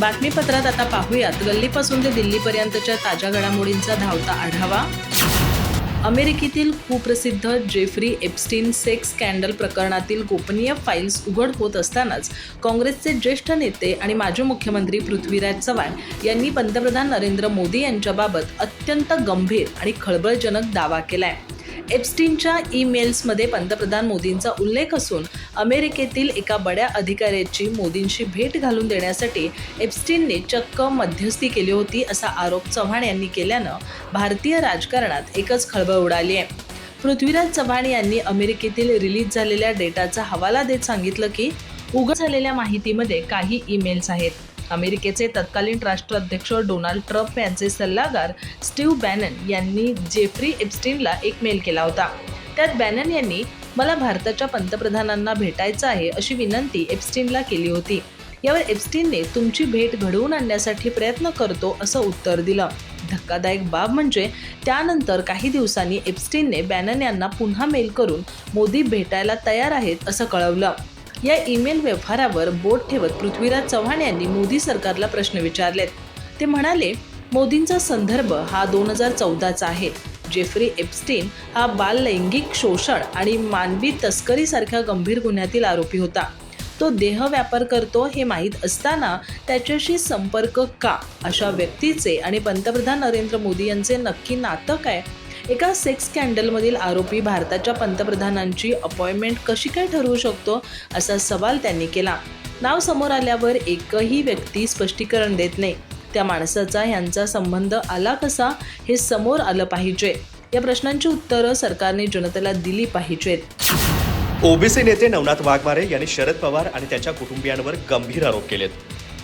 बातमीपत्रात आता पाहूयात. गल्लीपासून ते दिल्लीपर्यंतच्या ताज्या घडामोडींचा धावता आढावा. अमेरिकेतील कुप्रसिद्ध जेफ्री एप्स्टीन सेक्स स्कॅन्डल प्रकरणातील गोपनीय फाईल्स उघड होत असतानाच काँग्रेसचे ज्येष्ठ नेते आणि माजी मुख्यमंत्री पृथ्वीराज चव्हाण यांनी पंतप्रधान नरेंद्र मोदी यांच्याबाबत अत्यंत गंभीर आणि खळबळजनक दावा केला आहे एप्स्टीनच्या ईमेल्समध्ये पंतप्रधान मोदींचा उल्लेख असून अमेरिकेतील एका बड्या अधिकाऱ्याची मोदींशी भेट घालून देण्यासाठी एप्स्टीनने चक्क मध्यस्थी केली होती असा आरोप चव्हाण यांनी केल्यानं भारतीय राजकारणात एकच खळबळ उडाली आहे. पृथ्वीराज चव्हाण यांनी अमेरिकेतील रिलीज झालेल्या डेटाचा हवाला देत सांगितलं की उघड झालेल्या माहितीमध्ये काही ईमेल्स आहेत. अमेरिकेचे तत्कालीन राष्ट्राध्यक्ष डोनाल्ड ट्रम्प यांचे सल्लागार स्टीव्ह बॅनन यांनी जेफ्री एप्स्टीनला एक मेल केला होता. त्यात बॅनन यांनी मला भारताच्या पंतप्रधानांना भेटायचं आहे अशी विनंती एप्स्टीनला केली होती. यावर एप्स्टीनने तुमची भेट घडवून आणण्यासाठी प्रयत्न करतो असं उत्तर दिलं. धक्कादायक बाब म्हणजे त्यानंतर काही दिवसांनी एप्स्टीनने बॅनन यांना पुन्हा मेल करून मोदी भेटायला तयार आहेत असं कळवलं. या ईमेल व्यवहारावर बोट ठेवत पृथ्वीराज चव्हाण यांनी मोदी सरकारला प्रश्न विचारलेत. ते म्हणाले मोदींचा संदर्भ हा दोन हजार चौदाचा आहे. जेफ्री एप्स्टीन हा बाल लैंगिक शोषण आणि मानवी तस्करीसारख्या गंभीर गुन्ह्यातील आरोपी होता. तो देह व्यापार करतो हे माहीत असताना त्याच्याशी संपर्क का? अशा व्यक्तीचे आणि पंतप्रधान नरेंद्र मोदी यांचे नक्की नातं काय? एका सेक्स स्कॅन्डलमधील आरोपी भारताच्या पंतप्रधानांची अपॉइंटमेंट कशी काय ठरवू शकतो असा सवाल त्यांनी केला. नाव समोर आल्यावर एकही व्यक्ती स्पष्टीकरण देत नाही. त्या माणसाचा यांचा संबंध आला कसा हे समोर आलं पाहिजे. या प्रश्नांची उत्तरं सरकारने जनतेला दिली पाहिजेत. ओबीसी नेते नवनाथ वाघमारे यांनी शरद पवार आणि त्यांच्या कुटुंबियांवर गंभीर आरोप केलेत.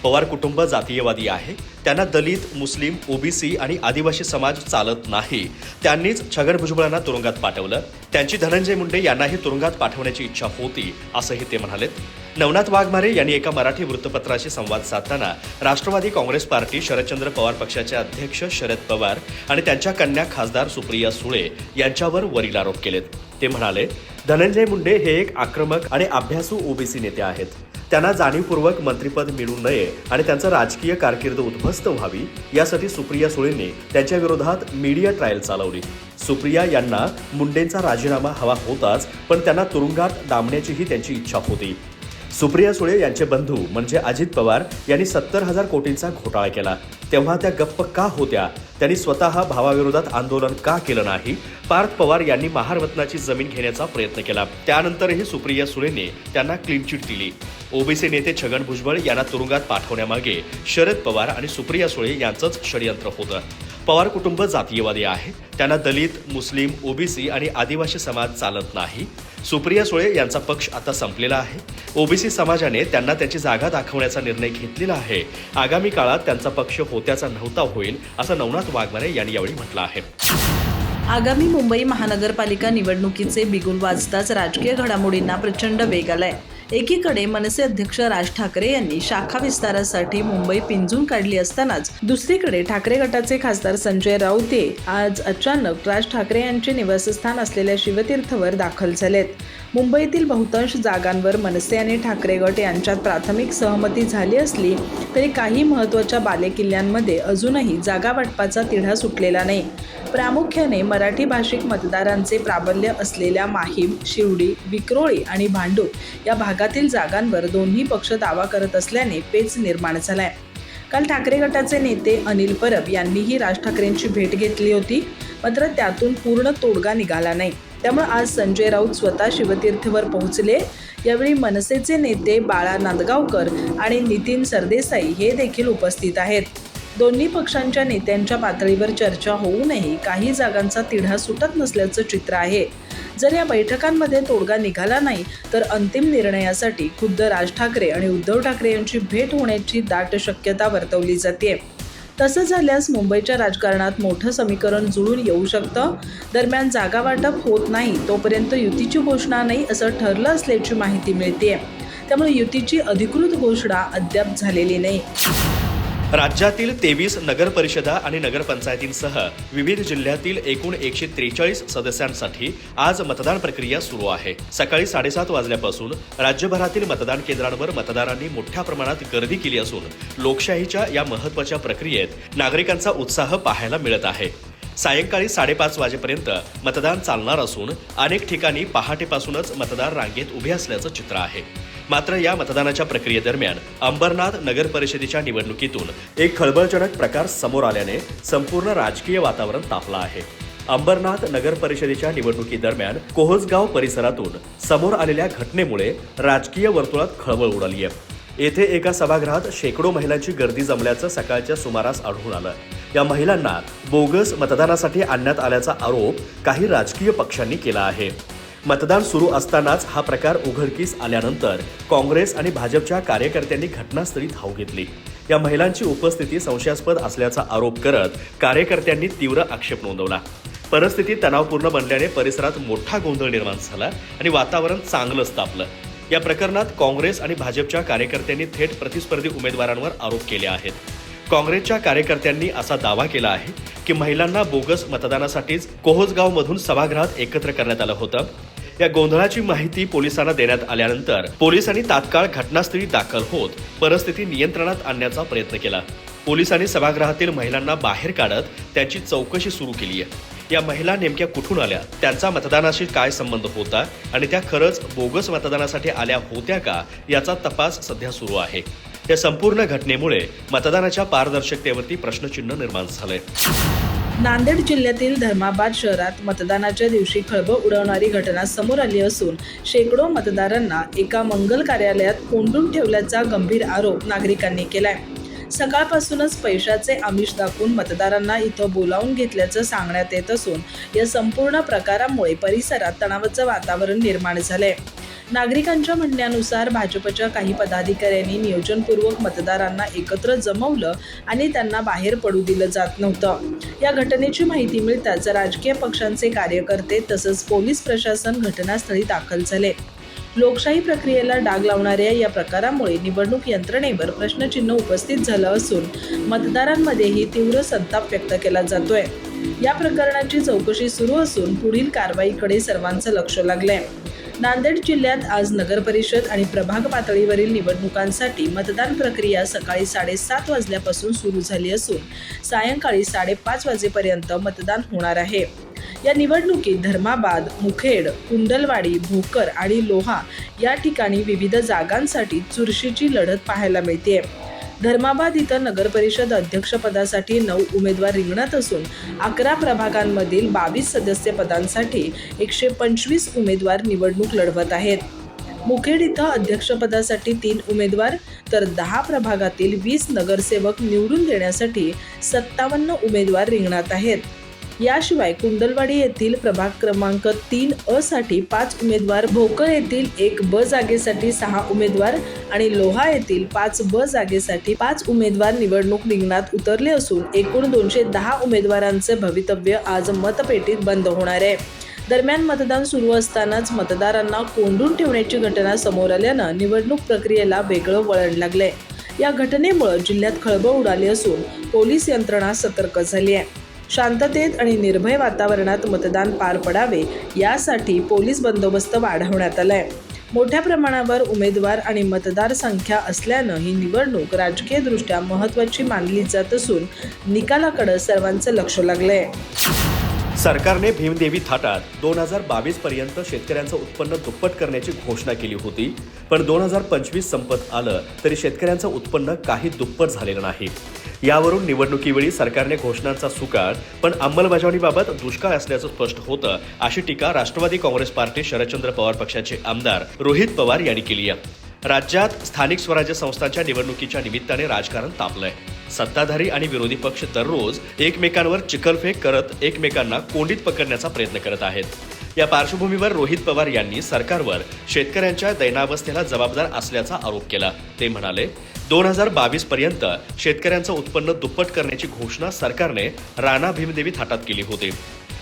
पवार कुटुंब जातीयवादी आहे. त्यांना दलित मुस्लिम ओबीसी आणि आदिवासी समाज चालत नाही. त्यांनीच छगन भुजबळांना तुरुंगात पाठवलं. त्यांची धनंजय मुंडे यांनाही तुरुंगात पाठवण्याची इच्छा होती असंही ते म्हणालेत. नवनाथ वाघमारे यांनी एका मराठी वृत्तपत्राशी संवाद साधताना राष्ट्रवादी काँग्रेस पार्टी शरदचंद्र पवार पक्षाचे अध्यक्ष शरद पवार आणि त्यांच्या कन्या खासदार सुप्रिया सुळे यांच्यावर वरील आरोप केलेत. ते म्हणाले धनंजय मुंडे हे एक आक्रमक आणि अभ्यासू ओबीसी नेते आहेत. त्यांना जाणीवपूर्वक मंत्रिपद मिळू नये आणि त्यांचं राजकीय कारकीर्द उद्ध्वस्त व्हावी यासाठी सुप्रिया सुळेंनी त्यांच्या विरोधात मीडिया ट्रायल चालवली. सुप्रिया यांना मुंडेंचा राजीनामा हवा होताच पण त्यांना तुरुंगात डांबण्याचीही त्यांची इच्छा होती. सुप्रिया सुळे यांचे बंधू म्हणजे अजित पवार यांनी सत्तर हजार कोटींचा घोटाळा केला. तेव्हा त्या गप्प का होत्या? त्यांनी स्वतः भावाविरोधात आंदोलन का केलं नाही? पार्थ पवार यांनी महारत्नाची जमीन घेण्याचा प्रयत्न केला. त्यानंतरही सुप्रिया सुळेने त्यांना क्लीन चिट दिली. ओबीसी नेते छगन भुजबळ यांना तुरुंगात पाठवण्यामागे शरद पवार आणि सुप्रिया सुळे यांचंच षडयंत्र होतं. पवार कुटुंब जातीयवादी आहे. त्यांना दलित मुस्लिम ओबीसी आणि आदिवासी समाज चालत नाही. सुप्रिया सुळे यांचा पक्ष आता संपलेला आहे. ओबीसी समाजाने त्यांना त्याची जागा दाखवण्याचा निर्णय घेतलेला आहे. आगामी काळात त्यांचा पक्ष होत्याचा नव्हता होईल असं नवनाथ वाघमारे यांनी यावेळी म्हटलं आहे. आगामी मुंबई महानगरपालिका निवडणुकीचे बिगुल वाजताच राजकीय घडामोडींना प्रचंड वेग आलाय. एकीकडे मनसे अध्यक्ष राज ठाकरे यांनी शाखा विस्तारासाठी मुंबई पिंजून काढली असतानाच दुसरीकडे ठाकरे गटाचे खासदार संजय राऊते आज अचानक राज ठाकरे यांचे निवासस्थान असलेल्या शिवतीर्थवर दाखल झालेत. मुंबईतील बहुतांश जागांवर मनसे आणि ठाकरे गट यांच्यात प्राथमिक सहमती झाली असली तरी काही महत्त्वाच्या बालेकिल्ल्यांमध्ये अजूनही जागा वाटपाचा तिढा सुटलेला नाही. प्रामुख्याने मराठी भाषिक मतदारांचे प्राबल्य असलेल्या माहीम शिवडी विक्रोळी आणि भांडूप या भागातील जागांवर दोन्ही पक्ष दावा करत असल्याने पेच निर्माण झालाय. काल ठाकरे गटाचे नेते अनिल परब यांनीही राज ठाकरेंची भेट घेतली होती मात्र त्यातून पूर्ण तोडगा निघाला नाही. त्यामुळे आज संजय राऊत स्वतः शिवतीर्थवर पोहोचले. यावेळी मनसेचे नेते बाळा नांदगावकर आणि नितीन सरदेसाई हे देखील उपस्थित आहेत. दोन्ही पक्षांच्या नेत्यांच्या पातळीवर चर्चा होऊनही काही जागांचा तिढा सुटत नसल्याचं चित्र आहे. जर या बैठकांमध्ये तोडगा निघाला नाही तर अंतिम निर्णयासाठी खुद्द राज ठाकरे आणि उद्धव ठाकरे यांची भेट होण्याची दाट शक्यता वर्तवली जाते. तसं झाल्यास मुंबईच्या राजकारणात मोठं समीकरण जुळून येऊ शकतं. दरम्यान जागा वाटप होत नाही तोपर्यंत युतीची घोषणा नाही असं ठरलं असल्याची माहिती मिळते त्यामुळे युतीची अधिकृत घोषणा अद्याप झालेली नाही. राज्यातील तेवीस नगरपरिषदा आणि नगरपंचायतींसह विविध जिल्ह्यातील एकूण एकशे त्रेचाळीस सदस्यांसाठी आज मतदान प्रक्रिया सुरू आहे. सकाळी साडेसात वाजल्यापासून राज्यभरातील मतदान केंद्रांवर मतदारांनी मोठ्या प्रमाणात गर्दी केली असून लोकशाहीच्या या महत्त्वाच्या प्रक्रियेत नागरिकांचा उत्साह पाहायला मिळत आहे. सायंकाळी साडेपाच वाजेपर्यंत मतदान चालणार असून अनेक ठिकाणी पहाटेपासूनच मतदार रांगेत उभे असल्याचं चित्र आहे. मात्र या मतदानाच्या प्रक्रियेदरम्यान अंबरनाथ नगर परिषदेच्या निवडणुकीतून एक खळबळजनक प्रकार समोर आल्याने संपूर्ण राजकीय वातावरण तापलं आहे. अंबरनाथ नगर परिषदेच्या निवडणुकीदरम्यान कोहसगाव परिसरातून समोर आलेल्या घटनेमुळे राजकीय वर्तुळात खळबळ उडाली आहे. येथे एका सभागृहात शेकडो महिलांची गर्दी जमल्याचं सकाळच्या सुमारास आढळून आलं. या महिलांना बोगस मतदानासाठी आणण्यात आल्याचा आरोप काही राजकीय पक्षांनी केला आहे. मतदान सुरू असतानाच हा प्रकार उघडकीस आल्यानंतर काँग्रेस आणि भाजपच्या कार्यकर्त्यांनी घटनास्थळी धाव घेतली. या महिलांची उपस्थिती संशयास्पद असल्याचा आरोप करत कार्यकर्त्यांनी तीव्र आक्षेप नोंदवला. परिस्थिती तणावपूर्ण बनल्याने परिसरात मोठा गोंधळ निर्माण झाला आणि वातावरण चांगलंच तापलं. या प्रकरणात काँग्रेस आणि भाजपच्या कार्यकर्त्यांनी थेट प्रतिस्पर्धी उमेदवारांवर आरोप केले आहेत. काँग्रेसच्या कार्यकर्त्यांनी असा दावा केला आहे की महिलांना बोगस मतदानासाठीच कोहसगावमधून सभागृहात एकत्र करण्यात आलं होतं. या गोंधळाची माहिती पोलिसांना देण्यात आल्यानंतर पोलिसांनी तात्काळ घटनास्थळी दाखल होत परिस्थिती नियंत्रणात आणण्याचा प्रयत्न केला. पोलिसांनी सभागृहातील महिलांना बाहेर काढत त्यांची चौकशी सुरू केली आहे. या महिला नेमक्या कुठून आल्या? त्यांचा मतदानाशी काय संबंध होता? आणि त्या खरंच बोगस मतदानासाठी आल्या होत्या का? याचा तपास सध्या सुरू आहे. या संपूर्ण घटनेमुळे मतदानाच्या पारदर्शकतेवरती प्रश्नचिन्ह निर्माण झालंय. नांदेड जिल्ह्यातील धर्माबाद शहरात मतदानाच्या दिवशी खळबळ उडवणारी घटना समोर आली असून शेकडो मतदारांना एका मंगल कार्यालयात कोंडून ठेवल्याचा गंभीर आरोप नागरिकांनी केलाय. सकाळपासूनच पैशाचे आमिष दाखवून मतदारांना इथं बोलावून घेतल्याचं सांगण्यात येत असून या संपूर्ण प्रकारामुळे परिसरात तणावाचं वातावरण निर्माण झालंय. नागरिकांच्या म्हणण्यानुसार भाजपच्या काही पदाधिकाऱ्यांनी नियोजनपूर्वक मतदारांना एकत्र जमवलं आणि त्यांना बाहेर पडू दिलं जात नव्हतं. या घटनेची माहिती मिळताच राजकीय पक्षांचे कार्यकर्ते तसंच पोलीस प्रशासन घटनास्थळी दाखल झाले. लोकशाही प्रक्रियेला डाग लावणाऱ्या या प्रकारामुळे निवडणूक यंत्रणेवर प्रश्नचिन्ह उपस्थित झालं असून मतदारांमध्येही तीव्र संताप व्यक्त केला जातोय. या प्रकरणाची चौकशी सुरू असून पुढील कारवाईकडे सर्वांचं लक्ष लागलंय. नांदेड जिल्ह्यात आज नगरपरिषद आणि प्रभाग पातळीवरील निवडणुकांसाठी मतदान प्रक्रिया सकाळी साडेसात वाजल्यापासून सुरू झाली असून सायंकाळी साडेपाच वाजेपर्यंत मतदान होणार आहे. या निवडणुकीत धर्माबाद मुखेड कुंडलवाडी भोकर आणि लोहा या ठिकाणी विविध जागांसाठी चुरशीची लढत पाहायला मिळते. धर्माबाद इथं नगरपरिषद अध्यक्षपदासाठी नऊ उमेदवार रिंगणात असून अकरा प्रभागांमधील बावीस सदस्य पदांसाठी एकशे पंचवीस उमेदवार निवडणूक लढवत आहेत. मुखेड इथं अध्यक्षपदासाठी तीन उमेदवार तर दहा प्रभागातील वीस नगरसेवक निवडून देण्यासाठी सत्तावन्न उमेदवार रिंगणात आहेत. याशिवाय कुंडलवाडी येथील प्रभाग क्रमांक तीन अ साठी पाच उमेदवार भोकर येथील एक ब जागेसाठी सहा उमेदवार आणि लोहा येथील पाच ब जागेसाठी पाच उमेदवार निवडणूक रिंगणात उतरले असून एकूण दोनशे दहा उमेदवारांचे भवितव्य आज मतपेटीत बंद होणार आहे. दरम्यान मतदान सुरू असतानाच मतदारांना कोंडून ठेवण्याची घटना समोर आल्यानं निवडणूक प्रक्रियेला वेगळं वळण लागलंय. या घटनेमुळे जिल्ह्यात खळबळ उडाली असून पोलीस यंत्रणा सतर्क झाली आहे. शांततेत आणि निर्भय वातावरणात मतदान पार पडावे यासाठी पोलीस बंदोबस्त वाढवण्यात आलाय. मोठ्या प्रमाणावर उमेदवार आणि मतदार संख्या असल्यानं ही निवडणूक राजकीयदृष्ट्या महत्त्वाची मानली जात असून निकालाकडं सर्वांचं लक्ष लागलं आहे सरकारने भीमदेवी थाटात. दोन हजार बावीस पर्यंत शेतकऱ्यांचं उत्पन्न दुप्पट करण्याची घोषणा केली होती. पण दोन हजार पंचवीस संपत आलं तरी शेतकऱ्यांचं उत्पन्न काही दुप्पट झालेलं नाही. यावरून निवडणुकीवेळी सरकारने घोषणांचा सुकाळ पण अंमलबजावणीबाबत दुष्काळ असल्याचं स्पष्ट होतं अशी टीका राष्ट्रवादी काँग्रेस पार्टी शरदचंद्र पवार पक्षाचे आमदार रोहित पवार यांनी केली आहे. राज्यात स्थानिक स्वराज्य संस्थांच्या निवडणुकीच्या निमित्ताने राजकारण तापलंय. सत्ताधारी आणि विरोधी पक्ष दररोज एकमेकांवर चिखलफेक करत एकमेकांना कोंडीत पकडण्याचा प्रयत्न करत आहेत. या पार्श्वभूमीवर रोहित पवार यांनी सरकारवर शेतकऱ्यांच्या दैनावस्थेला जबाबदार असल्याचा आरोप केला. ते म्हणाले दोन हजार बावीस पर्यंत शेतकऱ्यांचं उत्पन्न दुप्पट करण्याची घोषणा सरकारने राणा भीमदेवी थाटात केली होती.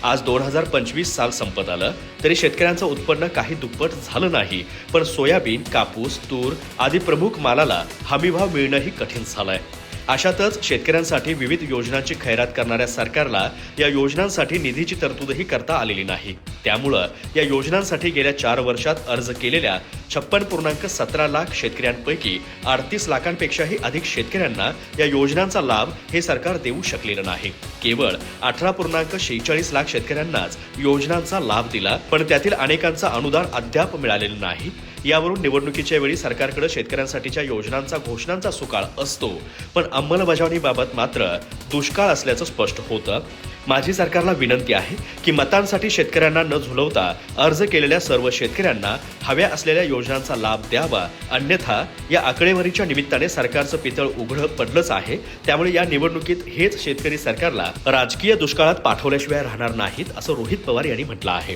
आज दोन हजार पंचवीस साल संपत आलं तरी शेतकऱ्यांचं उत्पन्न काही दुप्पट झालं नाही. पण सोयाबीन कापूस तूर आदी प्रमुख मालाला हमीभाव मिळणंही कठीण झालंय. अशातच शेतकऱ्यांसाठी विविध योजनांची खैरात करणाऱ्या सरकारला या योजनांसाठी निधीची तरतूदही करता आलेली नाही. त्यामुळं या योजनांसाठी गेल्या चार वर्षात अर्ज केलेल्या छप्पन पूर्णांक सतरा लाख शेतकऱ्यांपैकी अडतीस लाखांपेक्षाही अधिक शेतकऱ्यांना या योजनांचा लाभ हे सरकार देऊ शकलेलं नाही. केवळ अठरा पूर्णांक शेहेचाळीस लाख शेतकऱ्यांनाच योजनांचा लाभ दिला पण त्यातील अनेकांचा अनुदान अद्याप मिळालेलं नाही. यावरून निवडणुकीच्या वेळी सरकारकडे शेतकऱ्यांसाठीच्या योजनांचा घोषणांचा सुकाळ असतो. पण अंमलबजावणीबाबत मात्र दुष्काळ असल्याचं स्पष्ट होतं. माझी सरकारला विनंती आहे की मतांसाठी शेतकऱ्यांना न झुलवता अर्ज केलेल्या सर्व शेतकऱ्यांना हव्या असलेल्या योजनांचा लाभ द्यावा. अन्यथा या आकडेवारीच्या निमित्ताने सरकारचं पितळ उघडं पडलंच आहे. त्यामुळे या निवडणुकीत हेच शेतकरी सरकारला राजकीय दुष्काळात पाठवल्याशिवाय राहणार नाहीत असं रोहित पवार यांनी म्हटलं आहे.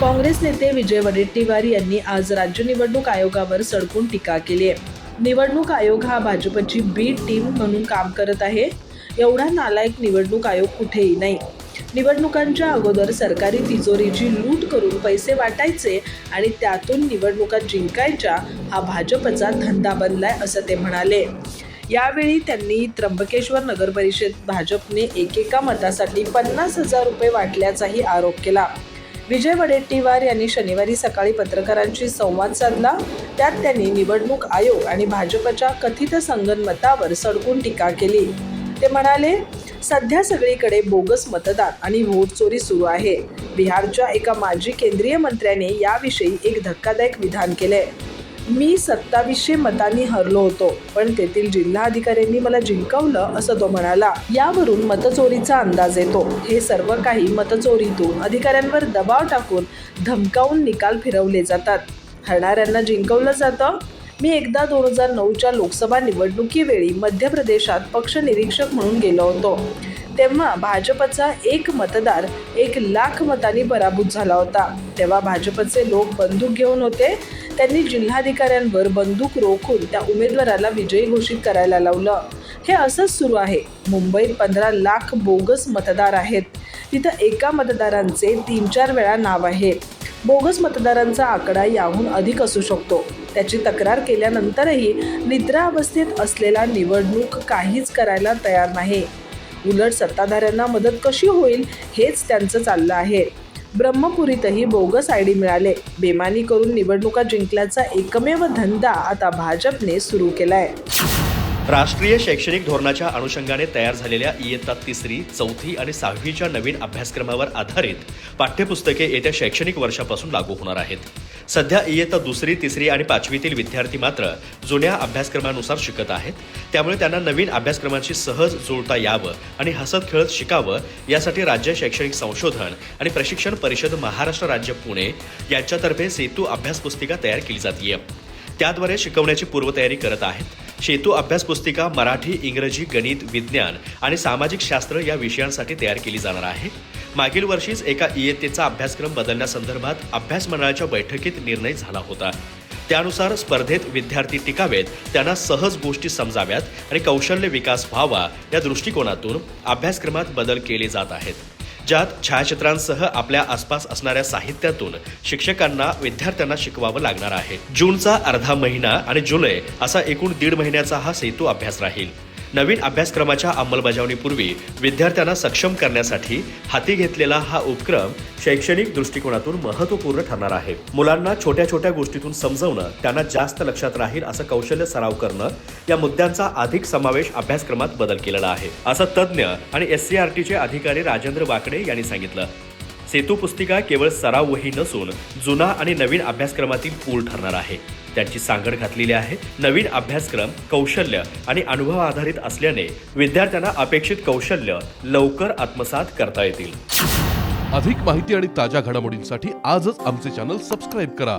काँग्रेस नेते विजय वडेट्टीवार यांनी आज राज्य निवडणूक आयोगावर सडकून टीका केली आहे. निवडणूक आयोग हा भाजपची बी टीम म्हणून काम करत आहे. एवढा नालायक निवडणूक आयोग कुठेही नाही. निवडणुकांच्या अगोदर सरकारी तिजोरीची लूट करून पैसे वाटायचे आणि त्यातून निवडणुका जिंकायच्या हा भाजपचा धंदा बनलाय असं ते म्हणाले. यावेळी त्यांनी त्र्यंबकेश्वर नगर परिषद भाजपने एकेका मतासाठी पन्नास हजार रुपये वाटल्याचाही आरोप केला. विजय वडेट्टीवार यांनी शनिवारी सकाळी पत्रकारांशी संवाद साधला. त्यात त्यांनी निवडणूक आयोग आणि भाजपच्या कथित संगनमतावर सडकून टीका केली. ते म्हणाले सध्या सगळीकडे बोगस मतदान आणि व्होट चोरी सुरू आहे. बिहारच्या एका माजी केंद्रीय मंत्र्याने याविषयी एक धक्कादायक विधान केले मी सत्तावीसशे मतांनी हरलो होतो पण तेथील जिल्हाधिकाऱ्यांनी मला जिंकवलं असं तो म्हणाला. यावरून मतचोरीचा अंदाज येतो. हे सर्व काही मतचोरीतून अधिकाऱ्यांवर दबाव टाकून धमकावून निकाल फिरवले जातात. हरणाऱ्यांना जिंकवलं जातं? मी एकदा दोन हजार नऊच्या लोकसभा निवडणुकीवेळी मध्य प्रदेशात पक्ष निरीक्षक म्हणून गेलो होतो. तेव्हा भाजपचा एक मतदार एक लाख मतांनी पराभूत झाला होता. तेव्हा भाजपचे लोक बंदूक घेऊन होते. त्यांनी जिल्हाधिकाऱ्यांवर बंदूक रोखून त्या उमेदवाराला विजयी घोषित करायला लावलं. हे असंच सुरू आहे. मुंबईत पंधरा लाख बोगस मतदार आहेत. तिथं एका मतदारांचे तीन चार वेळा नाव आहे. बोगस मतदारांचा आकडा याहून अधिक असू शकतो. त्याची तक्रार केल्यानंतरही निद्रा अवस्थेत असलेला निवडणूक काहीच करायला तयार नाही. उलट सत्ताधाऱ्यांना मदत कशी होईल हेच त्यांचं चाललं आहे. ब्रह्मपुरीतही बोगस आय डी मिळाले. बेमानी करून निवडणुका जिंकल्याचा एकमेव धंदा आता भाजपने सुरू केलाय. राष्ट्रीय शैक्षणिक धोरणाच्या अनुषंगाने तयार झालेल्या इयत्ता तिसरी चौथी आणि सहावीच्या नवीन अभ्यासक्रमावर आधारित पाठ्यपुस्तके येत्या शैक्षणिक वर्षापासून लागू होणार आहेत. सध्या इयत्ता दुसरी तिसरी आणि पाचवीतील विद्यार्थी मात्र जुन्या अभ्यासक्रमानुसार शिकत आहेत. त्यामुळे त्यांना नवीन अभ्यासक्रमांशी सहज जुळता यावं आणि हसत खेळत शिकावं यासाठी राज्य शैक्षणिक संशोधन आणि प्रशिक्षण परिषद महाराष्ट्र राज्य पुणे यांच्यातर्फे सेतू अभ्यास पुस्तिका तयार केली जाते त्याद्वारे शिकवण्याची पूर्वतयारी करत आहेत. सेतू अभ्यास पुस्तिका मराठी इंग्रजी गणित विज्ञान आणि सामाजिक शास्त्र या विषयांसाठी तयार केली जाणार आहे. मागील वर्षीच एका इयत्तेचा अभ्यासक्रम बदलण्यासंदर्भात अभ्यास मंडळाच्या बैठकीत निर्णय झाला होता. त्यानुसार स्पर्धेत विद्यार्थी टिकावेत त्यांना सहज गोष्टी समजाव्यात आणि कौशल्य विकास व्हावा या दृष्टिकोनातून अभ्यासक्रमात बदल केले जात आहेत. ज्यात छायाचित्रांसह आपल्या आसपास असणाऱ्या साहित्यातून शिक्षकांना विद्यार्थ्यांना शिकवावं लागणार आहे. जूनचा अर्धा महिना आणि जुलै असा एकूण दीड महिन्याचा हा सेतू अभ्यास राहील. नवीन अभ्यासक्रमाच्या अंमलबजावणीपूर्वी विद्यार्थ्यांना सक्षम करण्यासाठी हाती घेतलेला हा उपक्रम शैक्षणिक दृष्टिकोनातून महत्त्वपूर्ण ठरणार आहे. मुलांना छोट्या छोट्या गोष्टीतून समजवणं त्यांना जास्त लक्षात राहील असं कौशल्य सराव करणं या मुद्द्यांचा अधिक समावेश अभ्यासक्रमात बदल केलेला आहे. असं तज्ज्ञ आणि एस सी आर टीचे अधिकारी राजेंद्र वाकडे यांनी सांगितलं. सेतू पुस्तिका केवळ सरावही नसून जुना आणि नवीन अभ्यासक्रमातील पूल ठरणार आहे. त्यांची सांगड घातलेली आहे. नवीन अभ्यासक्रम कौशल्य आणि अनुभव आधारित असल्याने विद्यार्थ्यांना अपेक्षित कौशल्य लवकर आत्मसात करता येतील. अधिक माहिती आणि ताज्या घडामोडींसाठी आजच आमचे चॅनल सबस्क्राईब करा.